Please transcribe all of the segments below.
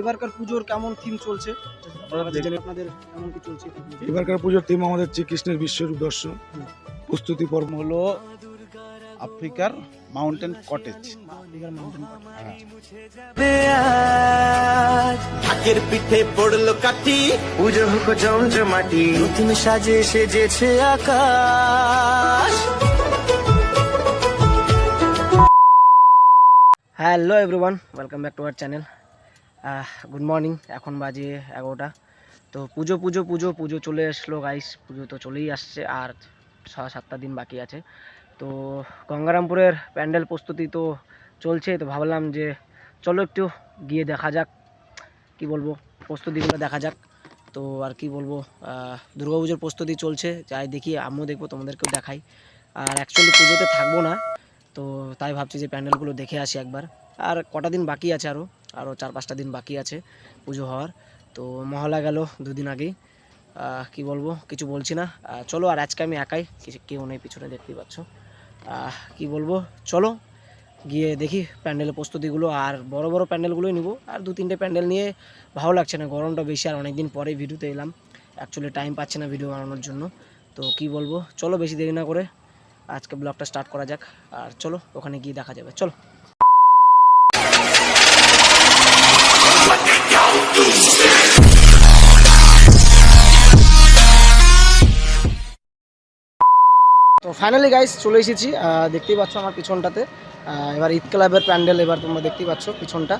এবারকার পুজোর কেমন থিম চলছে? আপনাদের কেমন কি চলছে? এবারকার পুজোর থিম আমাদের শ্রীকৃষ্ণের বিশ্বরূপ দর্শন প্রস্তুতি পর্ব হলো আফ্রিকার মাউন্টেন কটেজ। মাউন্টেন ঢাকের পিঠে পড়ল কাঠি। পুজো হোক জমজমাটি। নতুন সাজে সেজেছে আকাশ। Hello everyone welcome back to our channel. Good morning এখন বাজে এগারোটা। তো পুজো পুজো পুজো পুজো চলে আসলো গাইস পুজো তো চলেই আসছে আর ছ সাতটা দিন বাকি আছে। তো গঙ্গারামপুরের প্যান্ডেল প্রস্তুতি তো চলছে তো ভাবলাম যে চলো একটু গিয়ে দেখা যাক কি বলব প্রস্তুতিগুলো দেখা যাক। তো আর কি বলব আহ, দুর্গাপুজোর প্রস্তুতি চলছে যাই দেখি আমিও দেখব তোমাদেরকেও দেখাই। আর অ্যাকচুয়ালি পুজোতে থাকব না তো তাই ভাবছি যে প্যান্ডেলগুলো দেখে আসি একবার। আর কটা দিন বাকি আছে আরও আরও চার পাঁচটা দিন বাকি আছে পুজো হওয়ার। তো মহলা গেল দুদিন আগেই। কি বলব? কিছু বলছি না। চলো, আর আজকে আমি একাই। কেউ নেই, পিছনে দেখতেই পাচ্ছ। কি বলব? চলো, গিয়ে দেখি প্যান্ডেলের প্রস্তুতিগুলো। আর বড় বড় প্যান্ডেলগুলোই নিব। আর দু তিনটে প্যান্ডেল নিয়ে ভালো লাগছে না, গরমটা বেশি। আর অনেকদিন পরে ভিডিওতে এলাম। অ্যাকচুয়ালি টাইম পাচ্ছে না ভিডিও বানানোর জন্য। তো কি বলব? চলো, বেশি দেরি না করে আজকে ব্লগটা স্টার্ট করা যাক। আর চলো, ওখানে গিয়ে দেখা যাবে। চলো। তো ফাইনালি গাইস চলে এসেছি। দেখতেই পাচ্ছ আমার পিছনটাতে। এবার ঈদ ক্লাবের প্যান্ডেল এবার তোমরা দেখতেই পাচ্ছ পিছনটা।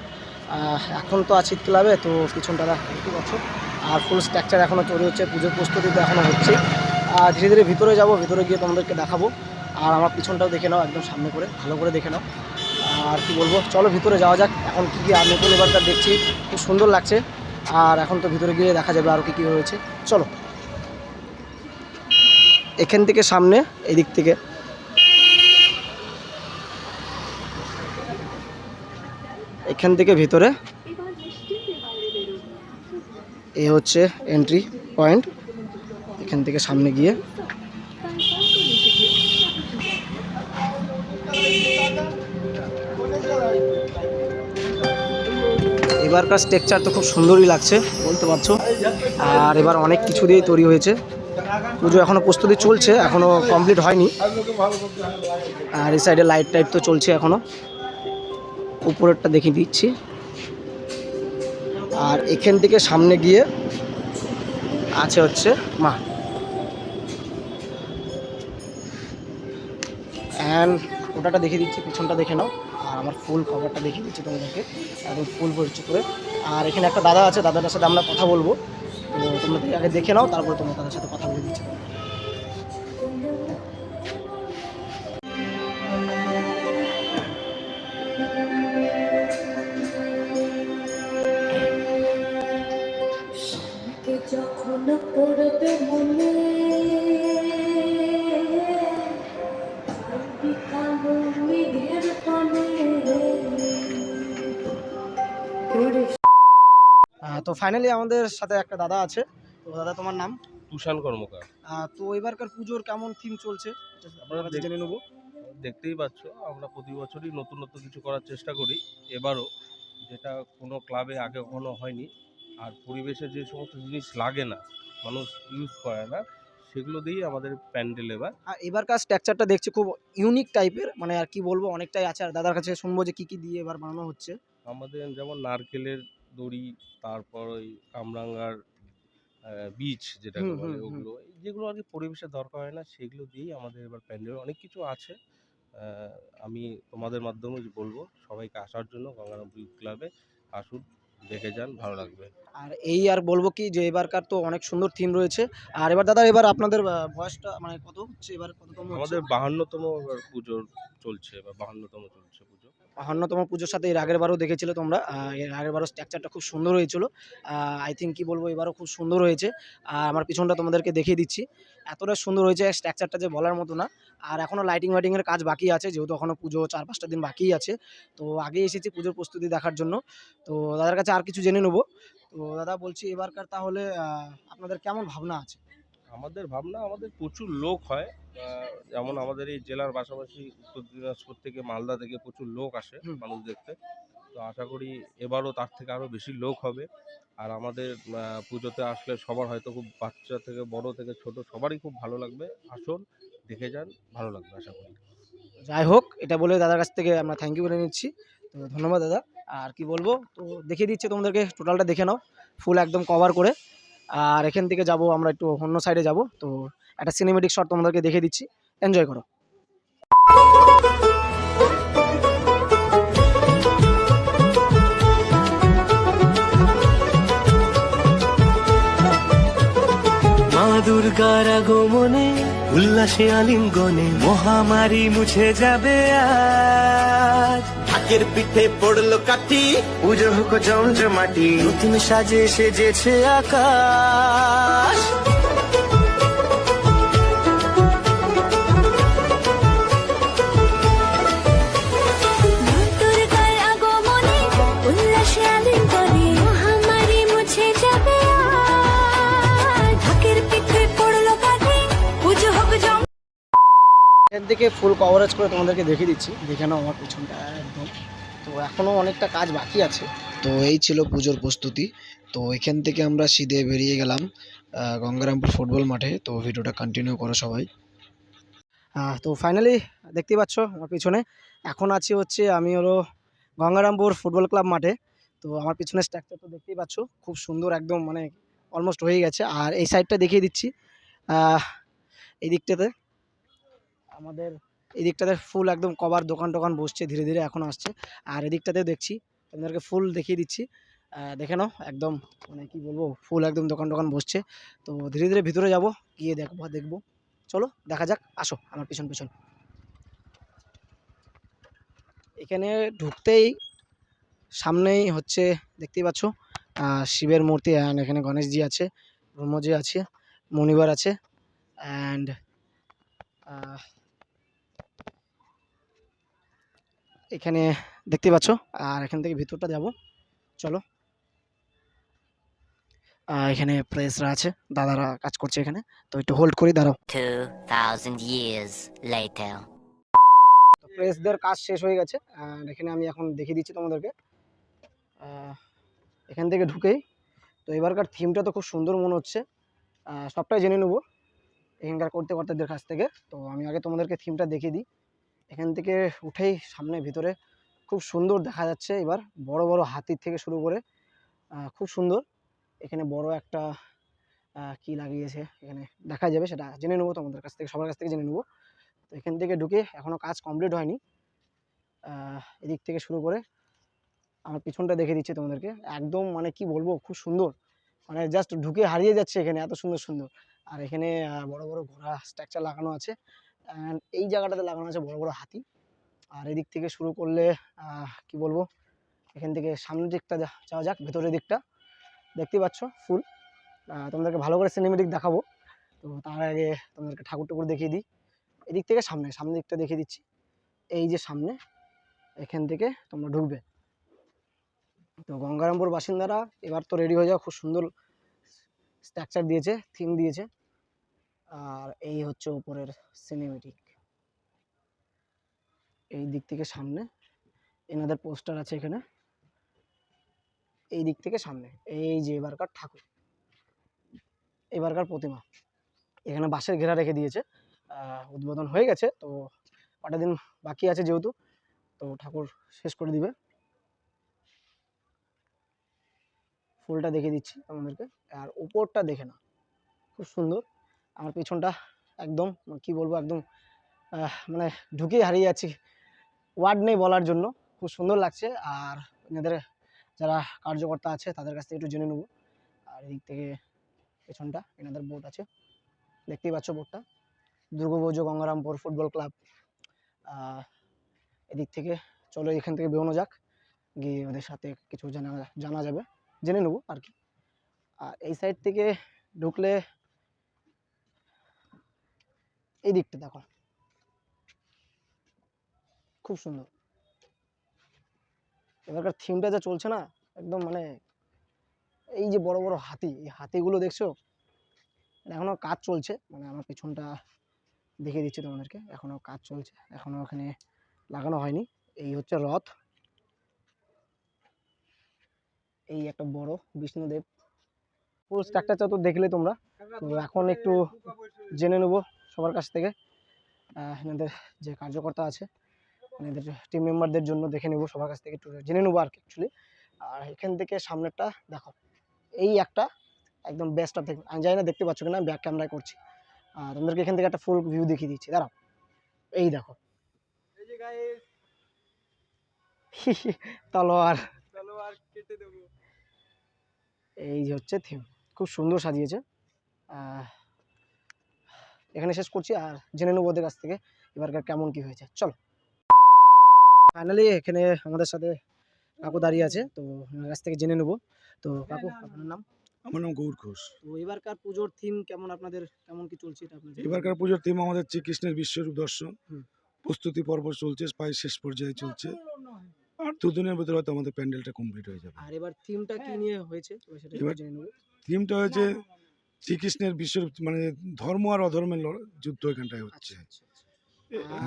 এখন তো আছে ঈদ ক্লাবে, তো পিছনটা দেখতেই পাচ্ছ। আর ফুল স্ট্রাকচার এখনও তৈরি হচ্ছে, পুজোর প্রস্তুতি তো এখনও হচ্ছে। আর ধীরে ধীরে ভিতরে যাব, ভিতরে গিয়ে তোমাদেরকে দেখাবো। আর আমার পিছনটাও দেখে নাও, একদম সামনে করে, ভালো করে দেখে নাও। আর কি বলব, চলো ভিতরে যাওয়া যাক, এখন কী কী আর নতুন এবারটা দেখছি, খুব সুন্দর লাগছে, আর এখন তো ভিতরে গিয়ে দেখা যাবে আরও কী কী হয়েছে। চলো। এখান থেকে সামনে, এদিক থেকে। এখান থেকে ভিতরে। এ হচ্ছে এন্ট্রি পয়েন্ট এখান থেকে সামনে গিয়ে। এবারকার স্ট্রাকচার তো খুব সুন্দরই লাগছে, বলতে পারছ। আর এবার অনেক কিছু দিয়েই তৈরি হয়েছে। পুজো এখনও প্রস্তুতি চলছে এখনও কমপ্লিট হয়নি। আর এই সাইডে লাইট টাইট তো চলছে এখনও উপরেরটা দেখিয়ে দিচ্ছি। আর এখান থেকে সামনে গিয়ে আছে হচ্ছে মা। অ্যান্ড ওটাটা দেখিয়ে দিচ্ছি, পিছনটা দেখে নাও। আমার ফুল খবরটা দেখিয়ে দিচ্ছি তোমাদেরকে। একদম ফুল পরিচয় করে। আর এখানে একটা দাদা আছে, দাদাটার সাথে আমরা কথা বলব। তো তোমরা আগে দেখে নাও, তারপরে তোমরা তাদের সাথে কথা বলে দিচ্ছি। ফাইনালি আমাদের সাথে একটা দাদা আছে। তো দাদা তোমার নাম? তুষান কর্মকার। তো এবারকার পুজোর কেমন থিম চলছে? জেনে নেব। দেখতেই পাচ্ছ আমরা প্রতি বছরই নতুন নতুন কিছু করার চেষ্টা করি। এবারও যেটা কোনো ক্লাবে আগে কখনো হয়নি আর পরিবেশে যে সমস্ত জিনিস লাগে না মানুষ ইউজ করে না সেগুলো দিয়েই আমাদের প্যান্ডেল এবার। আর এবারকার স্ট্রাকচারটা দেখছি খুব ইউনিক টাইপের মানে আর কি বলব অনেকটাই আছে। আর দাদার কাছে শুনব যে কি কি দিয়ে এবার বানানো হচ্ছে। আমাদের যেমন নারকেলের দড়ি তারপর ওই কামরাঙ্গার বীজ যেটা বলে। ওগুলো যেগুলো আর কি পরিবেশে দরকার হয় না সেগুলো দিয়েই আমাদের এবার প্যান্ডেল অনেক কিছু আছে। আমি তোমাদের মাধ্যমে বলব সবাইকে আসার জন্য গঙ্গারামপুর ক্লাবে আসুন দেখে যান ভালো লাগবে। আর এই আর বলব কি যে এবারকার তো অনেক সুন্দর থিম রয়েছে। আর এবার দাদা এবার আপনাদের বয়সটা মানে কত হচ্ছে? এবার কততম হচ্ছে? আমাদের বাহান্নতম এবার পুজো চলছে বা বাহান্নতম চলছে পুজো। বাহান্নতম পুজোর সাথে এর আগের বারও দেখেছিলে তোমরা। এর আগের বারও স্ট্রাকচারটা খুব সুন্দর হয়েছিল। আই থিঙ্ক কি বলব, এবারও খুব সুন্দর হয়েছে। আর আমার পিছনটা তোমাদেরকে দেখিয়ে দিচ্ছি। এতটা সুন্দর হয়েছে স্ট্রাকচারটা যে বলার মতো না। আর এখনও লাইটিং ওয়াইটিংয়ের কাজ বাকি আছে, যেহেতু এখনও পুজো চার পাঁচটা দিন বাকি আছে। তো আগে এসেছি পুজোর প্রস্তুতি দেখার জন্য। তো দাদার কাছে আর কিছু জেনে নেব। তো দাদা বলছি এবারকার তাহলে আপনাদের কেমন ভাবনা আছে? আমাদের ভাবনা আমাদের প্রচুর লোক হয়। যেমন আমাদের এই জেলার পাশাপাশি উত্তর দিনাজপুর থেকে মালদা থেকে প্রচুর লোক আসে মানুষ দেখতে। তো আশা করি এবারও তার থেকে আরও বেশি লোক হবে। আর আমাদের পুজোতে আসলে সবার হয়তো খুব বাচ্চা থেকে বড় থেকে ছোট সবারই খুব ভালো লাগবে। আসুন দেখে যান ভালো লাগবে আশা করি। যাই হোক এটা বলে দাদার কাছ থেকে আমরা থ্যাংক ইউ বলে নিচ্ছি। তো ধন্যবাদ দাদা। আর কি বলব? তো দেখিয়ে দিচ্ছি তোমাদেরকে টোটালটা দেখে নাও। ফুল একদম কভার করে। আর এখান থেকে যাব, আমরা একটু অন্য সাইডে যাব। তো একটা সিনেমেটিক শট তোমাদেরকে দেখে দিচ্ছি। এনজয় করো। দুর্গার আগমনে, উল্লাসে আলিঙ্গনে মহামারী মুছে যাবে আজ। ঢাকের পিঠে পড়ল কাটি পুজো হোক জমজমাটি নতুন সাজে সেজেছে আকাশ। এখান থেকে ফুল কভারেজ করে তোমাদেরকে দেখিয়ে দিচ্ছি। দেখে নাও আমার পিছনটা একদম। তো এখনও অনেকটা কাজ বাকি আছে। তো এই ছিল পুজোর প্রস্তুতি। তো এখান থেকে আমরা সিধে বেরিয়ে গেলাম গঙ্গারামপুর ফুটবল মাঠে। তো ভিডিওটা কন্টিনিউ করো সবাই। তো ফাইনালি দেখতেই পাচ্ছ আমার পিছনে। এখন আছি হচ্ছে আমি হলো গঙ্গারামপুর ফুটবল ক্লাব মাঠে। তো আমার পিছনে স্ট্রাকচার তো দেখতেই পাচ্ছ খুব সুন্দর একদম মানে অলমোস্ট হয়ে গেছে। আর এই সাইডটা দেখিয়ে দিচ্ছি। এই দিকটাতে। আমাদের এই দিকটাতে ফুল একদম কভার দোকান টোকান বসছে, ধীরে ধীরে এখন আসছে। আর এদিকটাতেও দেখছি, আপনাদেরকে ফুল দেখিয়ে দিচ্ছি। দেখে নাও, একদম মানে কি বলব, ফুল একদম দোকান টোকান বসছে। তো ধীরে ধীরে ভিতরে যাব, গিয়ে দেখব দেখব। চলো, দেখা যাক, আসো আমার পিছন পিছন। এখানে ঢুকতেই সামনেই হচ্ছে, দেখতেই পাচ্ছ শিবের মূর্তি অ্যান্ড এখানে গণেশজি আছে, ব্রহ্মজি আছে মণিবার আছে অ্যান্ড এখানে দেখতে পাচ্ছ আর এখান থেকে ভিতরটা যাব। চলো। এখানে প্রেসরা আছে দাদারা কাজ করছে এখানে। তো একটু হোল্ড করি দাঁড়াও। 2,000 years তো প্রেসদের কাজ শেষ হয়ে গেছে আর এখানে আমি এখন দেখিয়ে দিচ্ছি তোমাদেরকে। এখান থেকে ঢুকেই তো এবারকার থিমটা তো খুব সুন্দর মনে হচ্ছে। সবটাই জেনে নেব এখানকার করতে কর্তাদের কাছ থেকে। তো আমি আগে তোমাদেরকে থিমটা দেখিয়ে দিই। এখান থেকে উঠেই সামনে ভিতরে খুব সুন্দর দেখা যাচ্ছে। এবার বড় বড় হাতির থেকে শুরু করে খুব সুন্দর। এখানে বড় একটা কি লাগিয়েছে এখানে দেখা যাবে সেটা জেনে নেব তোমাদের কাছ থেকে, সবার কাছ থেকে জেনে নেব। তো এখান থেকে ঢুকে এখনও কাজ কমপ্লিট হয়নি। এদিক থেকে শুরু করে আমার পিছনটা দেখে দিচ্ছে তোমাদেরকে। একদম মানে কি বলব, খুব সুন্দর। মানে জাস্ট ঢুকে হারিয়ে যাচ্ছে এখানে এত সুন্দর সুন্দর। আর এখানে বড় বড় ঘোড়া স্ট্রাকচার লাগানো আছে। অ্যান্ড এই জায়গাটাতে লাগানো আছে বড় বড় হাতি। আর এদিক থেকে শুরু করলে কি বলব? এখান থেকে সামনের দিকটা যাওয়া যাক, ভেতরের দিকটা। দেখতে পাচ্ছ, ফুল। তোমাদেরকে ভালো করে সিনেমেটিক দেখাবো। তো তার আগে তোমাদেরকে ঠাকুর টুকুর দেখিয়ে দিই। এদিক থেকে সামনে, সামনের দিকটা দেখিয়ে দিচ্ছি। এই যে সামনে, এখান থেকে তোমরা ঢুকবে। তো গঙ্গারামপুর বাসিন্দারা এবার তো রেডি হয়ে যাও খুব সুন্দর স্ট্রাকচার দিয়েছে থিম দিয়েছে। আর এই হচ্ছে উপরের সিনেমেটিক এই দিক থেকে সামনে, এনাদের পোস্টার আছে এখানে। এই দিক থেকে সামনে, এই যে এবারকার ঠাকুর, এবারকার প্রতিমা। এখানে বাঁশের ঘেরা রেখে দিয়েছে। উদ্বোধন হয়ে গেছে, তো কটা দিন বাকি আছে যেহেতু, তো ঠাকুর শেষ করে দিবে। ফুলটা দেখে দিচ্ছি আমাদেরকে আর উপরটা দেখে না খুব সুন্দর। আমার পিছনটা একদম, কি বলব, একদম মানে ঢুকেই হারিয়ে যাচ্ছি ওয়ার্ড নেই বলার জন্য। খুব সুন্দর লাগছে আর এনাদের যারা কার্যকর্তা আছে তাদের কাছ থেকে একটু জেনে নেব। আর এদিক থেকে পেছনটা, এনাদের বোট আছে। দেখতেই পাচ্ছ বোটটা দুর্গাপুজ, গঙ্গারামপুর ফুটবল ক্লাব এদিক থেকে চলো এখান থেকে বেরোনো যাক। গিয়ে ওদের সাথে কিছু জানা জানা যাবে। জেনে নেব আর কি। আর এই সাইড থেকে ঢুকলে এই দিকটা দেখো। খুব সুন্দর। এবারকার থিমটা যা চলছে না, একদম মানে এই যে বড় বড় হাতি, এই হাতিগুলো দেখছ? এখনও কাজ চলছে মানে আমার পেছনটা দেখিয়ে দিচ্ছি তোমাদেরকে। এখনও কাজ চলছে এখনও ওখানে লাগানো হয়নি। এই হচ্ছে রথ। এই একটা বড় বিষ্ণুদেব। ফুল স্ট্রাকচারটা তো দেখলে তোমরা। তো এখন একটু জেনে নেব সবার কাছ থেকে এনাদের যে কার্যকর্তা আছে এনাদের টিম মেম্বারদের জন্য দেখে নেব সবার কাছ থেকে একটু জেনে নেব আর কি অ্যাকচুয়ালি আর এখান থেকে সামনেরটা দেখো এই একটা একদম বেস্টটা দেখো আমি জানি না দেখতে পাচ্ছ কিনা ব্যাক ক্যামেরায় করছি। আর তোমাদেরকে এখান থেকে একটা ফুল ভিউ দেখিয়ে দিচ্ছি দাঁড়াও। এই দেখো। তলোয়ার। এই যে হচ্ছে থিম খুব সুন্দর সাজিয়েছে। এখানে শেষ করছি আর জেনে নেব ওদের কাছ থেকে এবারকার কেমন কি হয়েছে। চলো। ফাইনালি এখানে আমাদের সাথে কাকু দাঁড়িয়ে আছে তো কাছ থেকে জেনে নেব। তো কাকু আপনার নাম? আমার নাম গৌর ঘোষ। তো এবারকার পুজোর থিম কেমন আপনাদের কেমন কি চলছে এটা আপনাদের? এবারকার পুজোর থিম আমাদের শ্রীকৃষ্ণের বিশ্বরূপ দর্শন। প্রস্তুতি পর্ব চলছে প্রায় শেষ পর্যায়ে চলছে। আর দুদিনের ভিতরে হয়তো আমাদের প্যান্ডেলটা কমপ্লিট হয়ে যাবে। আর এবার থিমটা কি নিয়ে হয়েছে? এবার- জেনে নেব। থিমটা হয়েছে শ্রীকৃষ্ণের বিশ্বরূপ মানে ধর্ম আর অধর্মের লড়- যুদ্ধ এখানটায় হচ্ছে। আচ্ছা আচ্ছা আচ্ছা।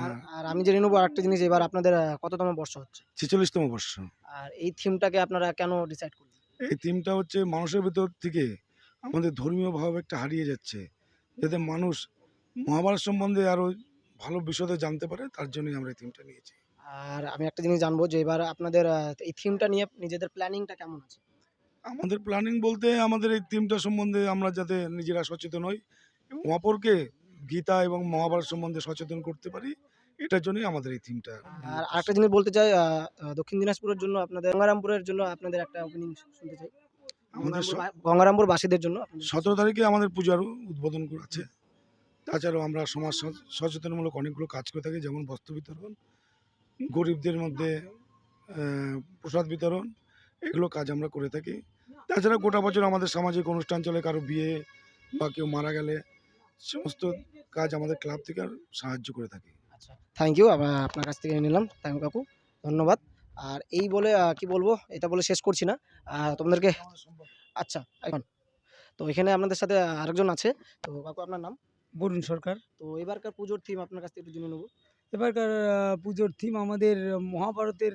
আর হ্যাঁ। আর আমি জেনে নেব আরেকটা জিনিস এবার আপনাদের কততম বর্ষ হচ্ছে? ছেচল্লিশতম বর্ষ। আর এই থিমটাকে আপনারা কেন ডিসাইড করলেন? এই থিমটা হচ্ছে মানুষের ভিতর থেকে আমাদের ধর্মীয় ভাব একটা হারিয়ে যাচ্ছে যাতে মানুষ মহাভারত সম্বন্ধে আরও ভালো বিশদে জানতে পারে তার জন্যই আমরা এই থিমটা নিয়েছি। আর আমি একটা জিনিস জানব যে এবার আপনাদের এই থিমটা নিয়ে নিজেদের প্ল্যানিংটা কেমন আছে? আমাদের প্ল্যানিং বলতে আমাদের এই থিমটা সম্বন্ধে আমরা যাতে নিজেরা সচেতন হই এবং অপরকে গীতা এবং মহাভারত সম্বন্ধে সচেতন করতে পারি এটার জন্যই আমাদের এই থিমটা আর আরেকটা জিনিস বলতে চাই দক্ষিণ দিনাজপুরের জন্য আপনাদের গঙ্গারামপুরের জন্য আপনাদের একটা ওপেনিং শুনতে চাই। আমাদের গঙ্গারামপুর বাসীদের জন্য সতেরো তারিখে আমাদের পূজার উদ্বোধন করা আছে। তাছাড়াও আমরা সমাজ সচেতনমূলক অনেকগুলো কাজ করে থাকি যেমন বস্ত্র বিতরণ গরিবদের মধ্যে প্রসাদ বিতরণ এগুলো কাজ আমরা করে থাকি। তাছাড়া গোটা বছর আমাদের সামাজিক অনুষ্ঠান চলে কারও বিয়ে বা কেউ মারা গেলে সমস্ত কাজ আমাদের ক্লাব থেকে আর সাহায্য করে থাকি। আচ্ছা থ্যাংক ইউ আপনার কাছ থেকে নিলাম থ্যাংক কাকু ধন্যবাদ। আর এই বলে কি বলব এটা বলে শেষ করছি না। তোমাদেরকে আচ্ছা এখন। তো এখানে আপনাদের সাথে আরেকজন আছে তো কাকু আপনার নাম? বরুণ সরকার। তো এবারকার পুজোর থিম আপনার কাছ থেকে একটু জেনে নেব। এবারকার পুজোর থিম আমাদের মহাভারতের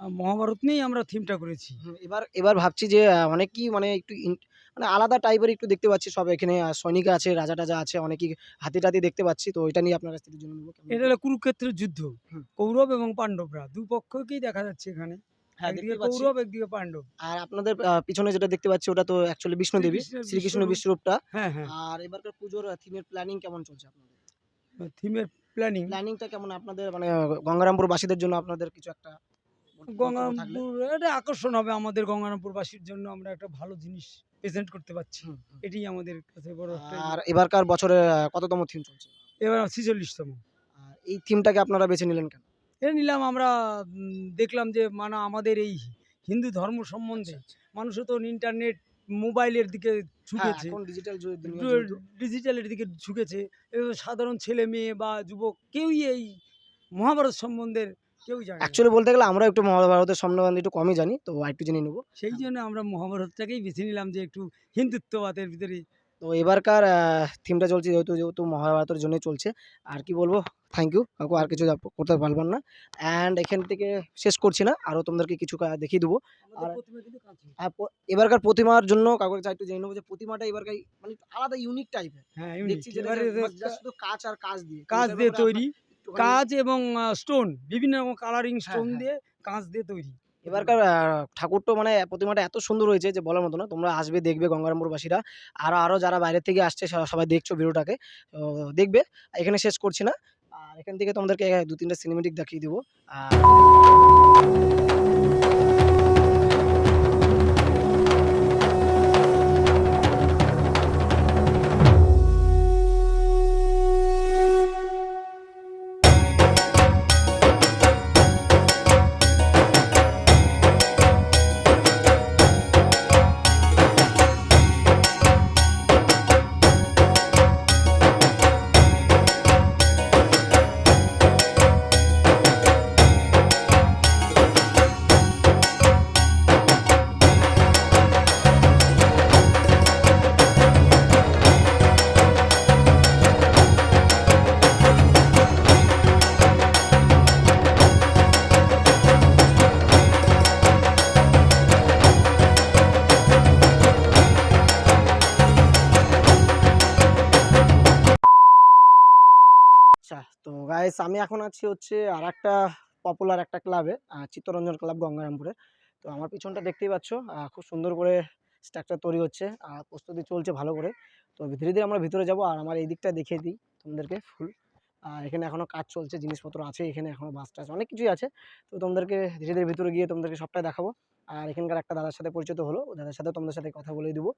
মহাভারত নিয়েই আমরা থিমটা করেছি। এবার এবার ভাবছি যে অনেকই মানে একটু মানে আলাদা টাইপের একটু দেখতে পাচ্ছি সব। এখানে সৈনিক আছে রাজা টাজা আছে অনেকই হাতি টাতি দেখতে পাচ্ছি। তো এটা নিয়ে আপনার কাছ থেকে জেনে নেব কেমন এটা হলো কুরুক্ষেত্রের যুদ্ধ। কৌরব এবং পাণ্ডবরা দুপক্ষকেই দেখা যাচ্ছে এখানে। হ্যাঁ কৌরব একদিকে পাণ্ডব। আর আপনাদের পিছনে যেটা দেখতে পাচ্ছি ওটা তো অ্যাকচুয়ালি বিষ্ণুদেবী শ্রীকৃষ্ণের শ্রীকৃষ্ণ বিশ্বরূপ। বিশ্বরূপটা। হ্যাঁ হ্যাঁ। আর এবারকার পুজোর থিমের প্ল্যানিং কেমন চলছে আপনাদের? থিমের প্ল্যানিং প্ল্যানিংটা কেমন আপনাদের মানে গঙ্গারামপুর বাসীদের জন্য আপনাদের কিছু একটা? গঙ্গারামপুর এটা আকর্ষণ হবে আমাদের গঙ্গারামপুরবাসীর জন্য। আমরা একটা ভালো জিনিস প্রেজেন্ট করতে পারছি। হুম। আমাদের কাছে বড় আর এবারকার বছরে কততম থিম চলছে? এবার ছিচল্লিশতম। আর এই থিমটাকে আপনারা বেছে নিলেন কেন? এটা নিলাম আমরা দেখলাম যে মানে আমাদের এই হিন্দু ধর্ম সম্বন্ধে মানুষ তো ইন্টারনেট মোবাইলের দিকে হ্যাঁ, ঝুঁকেছে। ডিজিটাল ডিজিটালের দিকে ঝুঁকেছে। সাধারণ ছেলে মেয়ে বা যুবক কেউই এই মহাভারত সম্বন্ধে কেউ জানে না। অ্যাকচুয়ালি বলতে গেলে আমরা একটু মহাভারতের সম্বন্ধে একটু কমই জানি তো একটু জেনে নেব। সেই জন্য আমরা মহাভারতটাকেই বেছে নিলাম যে একটু হিন্দুত্ববাদের ভিতরে তো এবারকার থিমটা চলছে যেহেতু যেহেতু মহাভারতের জন্য চলছে আর কি বলব? থ্যাংক ইউ কাকু আর কিছু করতে পারবেন না। অ্যান্ড এখান থেকে শেষ করছি না আরও তোমাদেরকে কিছু দেখিয়ে দেবো। আর- প- এবারকার প্রতিমার জন্য কাকুর কাছে একটু জেনে নেব যে প্রতিমাটা এবারকার মানে আলাদা ইউনিক টাইপের হ্যাঁ দেখছি যেটা just শুধু কাজ আর কাজ দিয়ে। কাজ দিয়ে তৈরি। একটুখানি- কাঁচ এবং স্টোন বিভিন্ন রকম কালারিং হ্যাঁ, স্টোন হ্যাঁ। দিয়ে কাঁচ দিয়ে তৈরি। এবারকার ঠাকুর ঠাকুরটা মানে প্রতিমাটা এত সুন্দর হয়েছে যে বলার মতো না। তোমরা আসবে দেখবে গঙ্গারামপুরবাসীরা। আরও আরও যারা বাইরে থেকে আসছে সবাই দেখছ ভিডিওটাকে। তো দেখবে এখানে শেষ করছি না। আর এখান থেকে তোমাদেরকে দু তিনটা সিনেমেটিক দেখিয়ে দেবো। আর গাইস আমি এখন আছি হচ্ছে আর একটা পপুলার একটা ক্লাবে চিত্তরঞ্জন ক্লাব গঙ্গারামপুরে। তো আমার পিছনটা দেখতেই পাচ্ছ খুব সুন্দর করে স্ট্রাকচার তৈরি হচ্ছে, আর প্রস্তুতি চলছে ভালো করে। তো ধীরে ধীরে আমরা ভিতরে যাব, আর আমার এই দিকটা দেখিয়ে দিই তোমাদেরকে ফুল আর এখানে এখনও কাজ চলছে, জিনিসপত্র আছে, এখানে এখনও বাস টাস অনেক কিছুই আছে। তো তোমাদেরকে ধীরে ধীরে ভিতরে গিয়ে তোমাদেরকে সবটাই দেখাবো। আর এখানকার একটা দাদার সাথে পরিচিত হলো দাদার সাথে তোমাদের সাথে কথা বলে দেবো।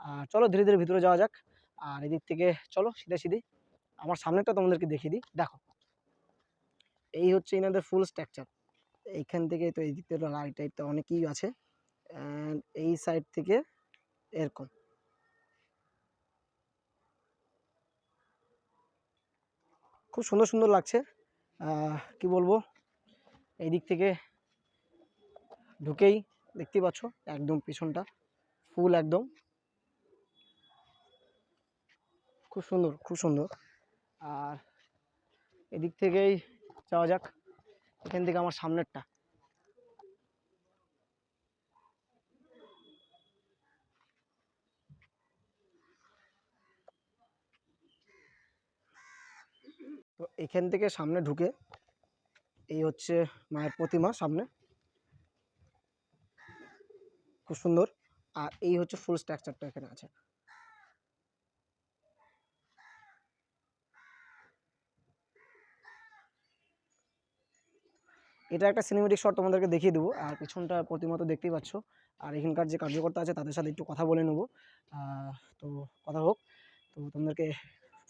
আর চলো ধীরে ধীরে ভিতরে যাওয়া যাক, আর এদিক থেকে চলো, সিধে সিধি আমার সামনেটা তোমাদেরকে দেখিয়ে দিই, দেখো। এই হচ্ছে এনাদের ফুল স্ট্রাকচার এইখান থেকে তো এই দিক থেকে লাইট টাইট অনেকই আছে। অ্যান্ড এই সাইড থেকে এরকম। খুব সুন্দর সুন্দর লাগছে। কি বলব? এই দিক থেকে ঢুকেই দেখতেই পাচ্ছ, একদম পিছনটা। ফুল একদম। খুব সুন্দর খুব সুন্দর। আর এদিক থেকেই যাওয়া যাক। এখান থেকে আমার সামনেরটা। তো এখান থেকে সামনে ঢুকে, এই হচ্ছে মায়ের প্রতিমা সামনে। খুব সুন্দর। আর এই হচ্ছে ফুল স্ট্রাকচারটা এখানে আছে। এটা একটা সিনেমেটিক শট তোমাদেরকে দেখিয়ে দেবো। আর পিছনটা প্রতিমা তো দেখতেই পাচ্ছ। আর এখানকার যে কার্যকর্তা আছে তাদের সাথে একটু কথা বলে নেব। তো কথা হোক। তো তোমাদেরকে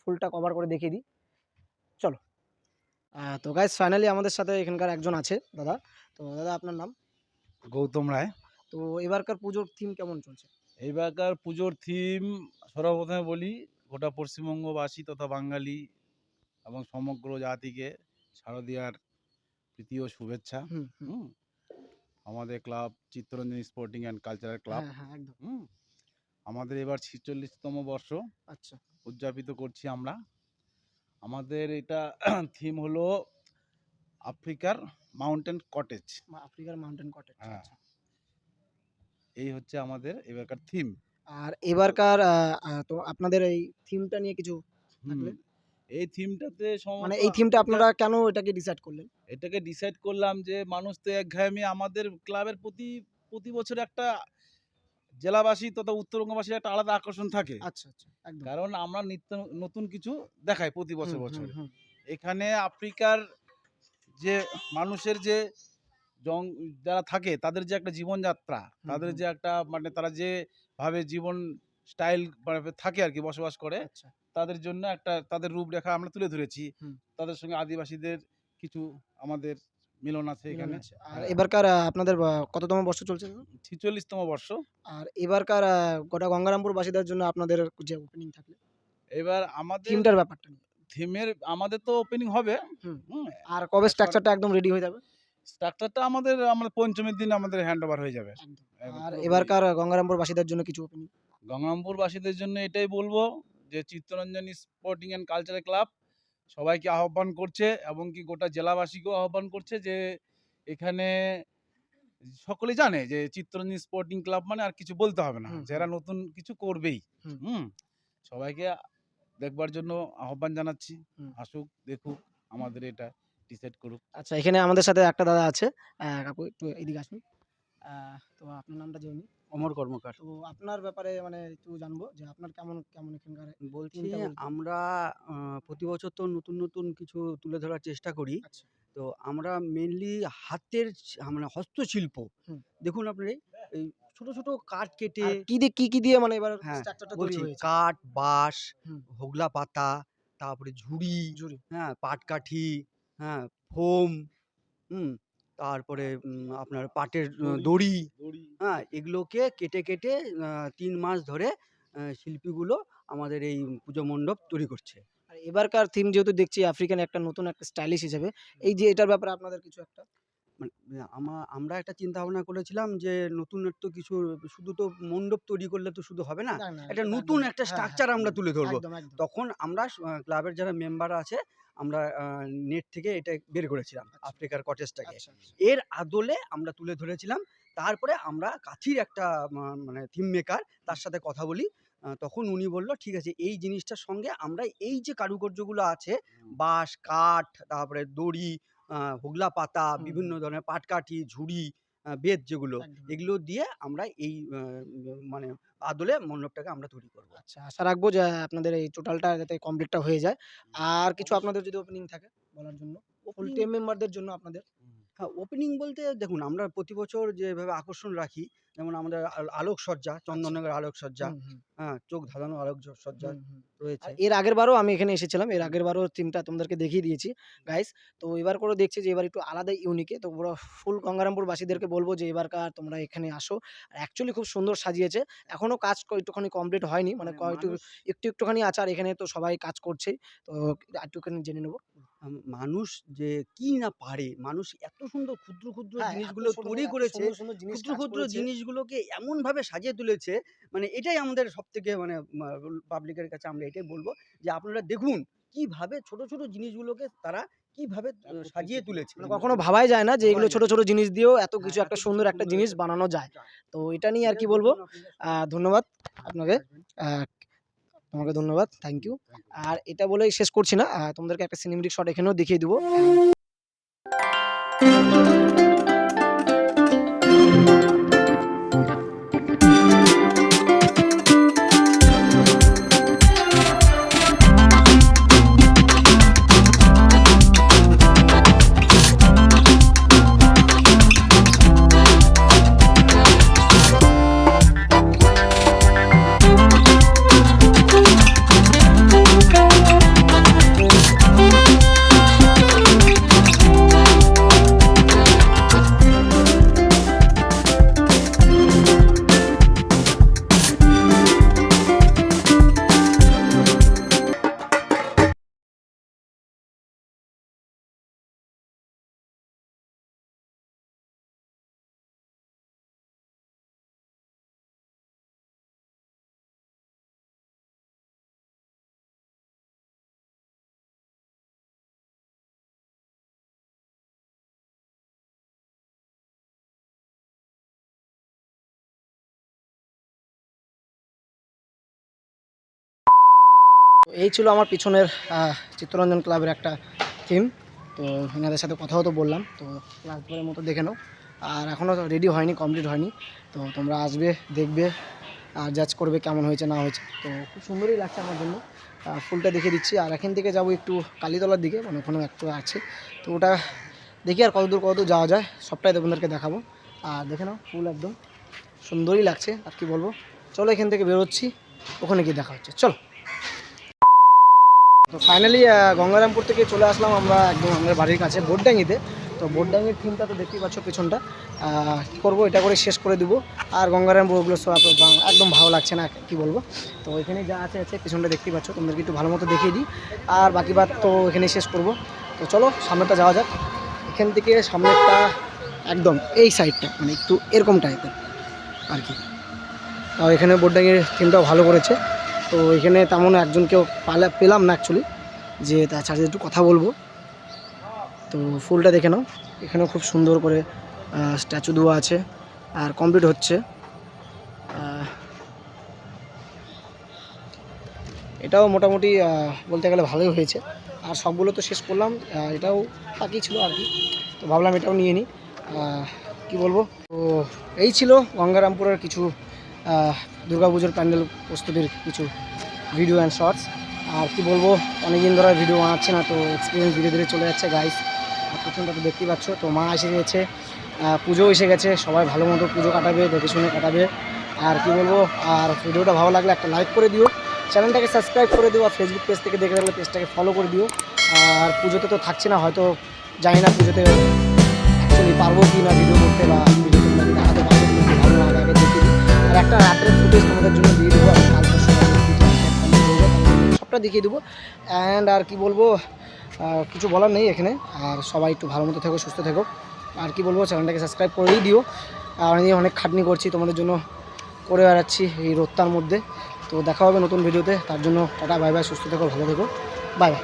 ফুলটা কভার করে দেখিয়ে দিই। চলো। তো গাইজ ফাইনালি আমাদের সাথে এখানকার একজন আছে দাদা। তো দাদা আপনার নাম? গৌতম রায়। তো এবারকার পুজোর থিম কেমন চলছে? এইবারকার পুজোর থিম সর্বপ্রথমে বলি গোটা পশ্চিমবঙ্গবাসী তথা বাঙালি এবং সমগ্র জাতিকে শারদীয়ার প্রীতি ও শুভেচ্ছা। হুম আমাদের club Chittaranjan sporting and cultural club. হ্যাঁ হ্যাঁ হুম। আমাদের এবার ছিচল্লিশতম বর্ষ। আচ্ছা। উদযাপিত করছি আমরা। আমাদের এটা থিম হলো আফ্রিকার মাউন্টেন কটেজ। আফ্রিকার মাউন্টেন কটেজ হ্যাঁ। এই হচ্ছে আমাদের এবারকার থিম আর এবারকার তো আপনাদের এই থিমটা নিয়ে কিছু থাকলে? এই থিমটাতে মানে এই থিমটা আপনারা কেন এটাকে ডিসাইড করলেন? এটাকে ডিসাইড করলাম যে মানুষ তো একঘেয়েমি আমাদের ক্লাবের প্রতি প্রতি বছর একটা জেলাবাসী তথা উত্তরবঙ্গবাসীর একটা আলাদা আকর্ষণ থাকে। আচ্ছা আচ্ছা একদম। কারণ আমরা নিত্য নতুন কিছু দেখাই প্রতি বছর বছর। এখানে আফ্রিকার যে মানুষের যে জং যারা থাকে তাদের যে একটা জীবনযাত্রা তাদের যে একটা মানে তারা যে ভাবে জীবন স্টাইল থাকে আর কি বসবাস করে। আচ্ছা। তাদের জন্য একটা তাদের রূপরেখা আমরা তুলে ধরেছি। তাদের সঙ্গে আদিবাসীদের কিছু আমাদের মিলন আছে এখানে। আর হ্যাঁ। এবারকার আপনাদের কততম বর্ষ চলছে? ছিচল্লিশতম বর্ষ। আর এবারকার গোটা গঙ্গারামপুর বাসীদের জন্য আপনাদের যে ওপেনিং থাকলে? এবার আমাদের থিমটার ব্যাপারটা। থিমের আমাদের তো ওপেনিং হবে। আর কবে স্ট্রাকচারটা একদম রেডি হয়ে যাবে? স্ট্রাকচারটা আমাদের আমাদের পঞ্চমীর দিন আমাদের হ্যান্ড ওভার হয়ে যাবে। আর এবারকার গঙ্গারামপুর বাসীদের জন্য কিছু ওপেনিং গঙ্গারামপুরবাসীদের জন্য এটাই বলব যে Chittaranjan sporting and cultural club সবাইকে আহ্বান করছে এবং কি গোটা জেলাবাসীকেও আহ্বান করছে যে এখানে সকলেই জানে যে চিত্তরঞ্জন স্পোর্টিং ক্লাব মানে আর কিছু বলতে হবে না। যারা নতুন কিছু করবেই। হুম। সবাইকে দেখবার জন্য আহ্বান জানাচ্ছি। আসুক দেখুক আমাদের এটা ডিসাইড করুক। আচ্ছা এখানে আমাদের সাথে একটা দাদা আছে। কাকু একটু এদিকে আসুন। তো আপনার নামটা জেনে অমর কর্মকার। তো আপনার ব্যাপারে মানে একটু জানব যে আপনার কেমন কেমন এখানকার বলছি আমরা প্রতি বছর তো নতুন নতুন কিছু তুলে ধরার চেষ্টা করি। আচ্ছা। তো আমরা মেনলি হাতের মানে হস্তশিল্প। দেখুন আপনি এই ছোট ছোট কাঠ কেটে কি দিয়ে কি কি দিয়ে মানে এবার হ্যাঁ, স্ট্রাকচারটা তৈরি বলছি হয়েছে? কাঠ বাঁশ। হোগলা পাতা তারপরে ঝুড়ি ঝুড়ি। হ্যাঁ পাটকাঠি হ্যাঁ ফোম হুম তারপরে আপনার পাটের দড়ি হ্যাঁ এগুলোকে কেটে কেটে তিন মাস ধরে শিল্পীগুলো আমাদের এই পুজো মণ্ডপ তৈরি করছে। আর এবারকার থিম যেহেতু দেখছি আফ্রিকান একটা নতুন একটা স্টাইলিশ হিসেবে এই যে এটার ব্যাপারে আপনাদের কিছু একটা? মানে আমা আমরা একটা চিন্তা ভাবনা করেছিলাম যে নতুনত্ব কিছু শুধু তো মণ্ডপ তৈরি করলে তো শুধু হবে না একটা নতুন একটা হ্যাঁ, স্ট্রাকচার হ্যাঁ, আমরা তুলে ধরবো। তখন আমরা ক্লাবের যারা মেম্বার আছে আমরা নেট থেকে এটা বের করেছিলাম আচ্ছা। আফ্রিকার কটেজটাকে আচ্ছা আচ্ছা। এর আদলে আমরা তুলে ধরেছিলাম তারপরে আমরা কাঠির একটা মানে থিম মেকার তার সাথে কথা বলি তখন উনি বলল ঠিক আছে এই জিনিসটার সঙ্গে আমরা এই যে কারুকার্যগুলো আছে বাঁশ কাঠ তারপরে দড়ি হোগলা পাতা বিভিন্ন ধরনের পাটকাঠি ঝুড়ি বেত যেগুলো এগুলো দিয়ে আমরা এই মানে আদলে মণ্ডপটাকে আমরা তৈরি করব। আচ্ছা আশা রাখব যে আপনাদের এই টোটালটা যাতে কমপ্লিটটা হয়ে যায়। আর কিছু আপনাদের যদি ওপেনিং থাকে বলার জন্য ফুল টিম মেম্বারদের জন্য আপনাদের। হ্যাঁ ওপেনিং বলতে দেখুন আমরা প্রতি বছর যেভাবে আকর্ষণ রাখি যেমন আমাদের আল- আলোকসজ্জা চন্দননগর আলোকসজ্জা হ্যাঁ চোখ ধাঁধানো আলোকসজ্জা। রয়েছে। এর আগের বারও আমি এখানে এসেছিলাম এর আগের বারও টিমটা তোমাদেরকে দেখিয়ে দিয়েছি গাইস তো এবার করে দেখছি যে এবার একটু আলাদা ইউনিকে তো পুরো ফুল গঙ্গারামপুরবাসীদেরকে বলব যে এবারকার তোমরা এখানে আসো। আর অ্যাকচুয়ালি খুব সুন্দর সাজিয়েছে। এখনও কাজ একটুখানি কমপ্লিট হয়নি মানে মানে একটু একটু একটুখানি আছে আর এখানে তো সবাই কাজ করছে। তো একটুখানি জেনে নেব। মানুষ যে কি না পারে মানুষ এত সুন্দর ক্ষুদ্র ক্ষুদ্র হ্যাঁ, জিনিসগুলো তৈরি করেছে ক্ষুদ্র ক্ষুদ্র করেছে। জিনিসগুলোকে এমন ভাবে সাজিয়ে তুলেছে মানে এটাই আমাদের সব থেকে মানে পাবলিকের কাছে আমরা এটাই বলব যে আপনারা দেখুন কীভাবে ছোট ছোট জিনিসগুলোকে তারা কীভাবে সাজিয়ে তুলেছে। মানে কখনো ভাবাই যায় না যে এগুলো ছোট ছোট জিনিস দিয়েও এত হ্যাঁ, কিছু একটা সুন্দর একটা জিনিস বানানো যায়। তো এটা নিয়ে আর কি বলব? ধন্যবাদ আপনাকে। তোমাকে ধন্যবাদ থ্যাংক ইউ আর এটা বলেই শেষ করছি না। তোমাদেরকে একটা সিনেমেটিক শট এখানেও দেখিয়ে দিব। এই ছিল আমার পিছনের চিত্তরঞ্জন ক্লাবের একটা থিম তো এনাদের সাথে কথাও তো বললাম। তো লাস্টবারের মতো দেখে নাও। আর এখনও রেডি হয়নি কমপ্লিট হয়নি। তো তোমরা আসবে, দেখবে, আর জাজ করবে কেমন হয়েছে, না হয়েছে। তো খুব সুন্দরই লাগছে আমার জন্য। ফুলটা দেখে দিচ্ছি। আর এখান থেকে যাব একটু কালীতলার দিকে মানে ওখানেও একটু আছে। তো ওটা দেখি আর কতদূর কতদূর যাওয়া যায়। সবটাই তোমাদেরকে দেখাবো। আর দেখে নাও ফুল একদম সুন্দরই লাগছে। আর কি বলব? চলো এখান থেকে বেরোচ্ছি। ওখানে গিয়ে দেখা হচ্ছে। চলো। তো ফাইনালি গঙ্গারামপুর থেকে চলে আসলাম আমরা একদম আমাদের বাড়ির কাছে, বোটডাঙ্গিতে। তো বোটডাঙ্গির থিমটা তো দেখতেই পাচ্ছ পেছনটা। কী করব, এটা করে শেষ করে দিব। আর গঙ্গারামপুর ওগুলো সব একদম ভালো লাগছে না, কি বলব? তো এখানে যা আছে আছে, পেছনটা দেখতেই পাচ্ছ। তোমাদেরকে একটু ভালো মতো দেখিয়ে দিই। আর বাকি বাদ তো এখানে শেষ করব। তো চলো সামনেটা যাওয়া যাক। এখান থেকে সামনেরটা একদম এই সাইডটা মানে একটু এরকম টাইপের আর কি। আর এখানে বোটডাঙ্গির থিমটাও ভালো করেছে। তো এখানে তেমন একজনকেও পালা, পেলাম না অ্যাকচুয়ালি যে তার সাথে একটু কথা বলব। তো ফুলটা দেখে নাও, এখানেও খুব সুন্দর করে স্ট্যাচু দেওয়া আছে, আর কমপ্লিট হচ্ছে। এটাও মোটামুটি বলতে গেলে ভালোই হয়েছে। আর সবগুলো তো শেষ করলাম এটাও বাকি ছিল আর কি। তো ভাবলাম এটাও নিয়ে নিই কি বলব? তো এই ছিল গঙ্গারামপুরের কিছু দুর্গাপুজোর প্যান্ডেল প্রস্তুতির কিছু ভিডিও অ্যান্ড শর্টস আর কি বলব, অনেকদিন ধরে ভিডিও বানাচ্ছে না, তো এক্সপিরিয়েন্স ধীরে ধীরে চলে যাচ্ছে গাইস আর প্রথমটা তো দেখতেই পাচ্ছ, তো মা এসে গেছে। পুজো এসে গেছে, সবাই ভালো মতো পুজো কাটাবে, দেখে শুনে কাটাবে। আর কি বলব, আর ভিডিওটা ভালো লাগলে একটা লাইক করে দিও। চ্যানেলটাকে সাবস্ক্রাইব করে দিও, আর ফেসবুক পেজ থেকে দেখে থাকলে পেজটাকে ফলো করে দিও। আর পুজোতে তো থাকছে না, হয়তো জানি না পুজোতে অ্যাকচুয়ালি পারব কি না ভিডিও করতে বা একটা রাত্রের ফুটেজ তোমাদের জন্য দিয়ে দেবো আমি কাল পরশু নাগাদ video একটা complete যাবে, সবটা দেখিয়ে দেবো। অ্যান্ড আর কি বলব কিছু বলার নেই এখানে। আর সবাই একটু ভালো মতো থেকো সুস্থ থেকো। আর কি বলব চ্যানেলটাকে সাবস্ক্রাইব করেই দিও। আর আমি অনেক খাটনি করছি তোমাদের জন্য করে বেড়াচ্ছি এই রোদটার মধ্যে। তো দেখা হবে নতুন ভিডিওতে তার জন্য টাটা বাই বাই সুস্থ থেকো ভালো থেকো। Bye bye